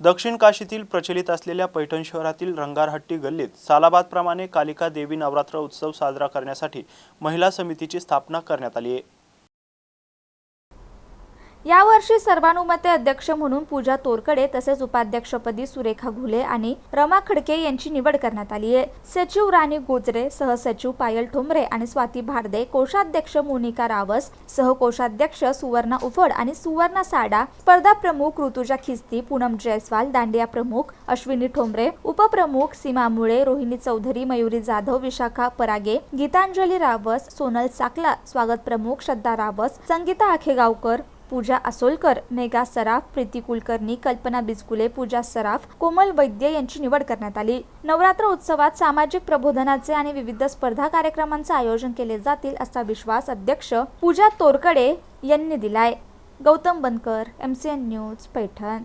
दक्षिण काशीतील प्रचलित असलेल्या पैठण शहरातील रंगारहट्टी गल्लीत सालाबादप्रमाणे कालिका देवी नवरात्र उत्सव साजरा करण्यासाठी महिला समितीची स्थापना करण्यात आली आहे. यावर्षी सर्वानुमते अध्यक्ष म्हणून पूजा तोरकडे तसेच उपाध्यक्षपदी सुरेखा घुले आणि रमा खडके यांची निवड करण्यात आली आहे. सचिव राणी गोजरे सहसचिव पायल ठोंबरे आणि स्वाती भारदे कोषाध्यक्ष मोनिका रावस सहकोषाध्यक्ष सुवर्णा उफड आणि सुवर्णा साडा स्पर्धा प्रमुख ऋतुजा खिस्ती पूनम जयस्वाल दांडिया प्रमुख अश्विनी ठोंबरे उपप्रमुख सीमा मुळे रोहिणी चौधरी मयुरी जाधव विशाखा परागे गीतांजली रावस सोनल साकला स्वागत प्रमुख श्रद्धा रावस संगीता आखेगावकर पूजा असोलकर मेघा सराफ प्रीती कुलकर्णी कल्पना बिचकुले पूजा सराफ कोमल वैद्य यांची निवड करण्यात आली. नवरात्र उत्सवात सामाजिक प्रबोधनाचे आणि विविध स्पर्धा कार्यक्रमांचे आयोजन केले जातील असा विश्वास अध्यक्ष पूजा तोरकडे यांनी दिलाय. Gautam Bankar M C N news Paithan.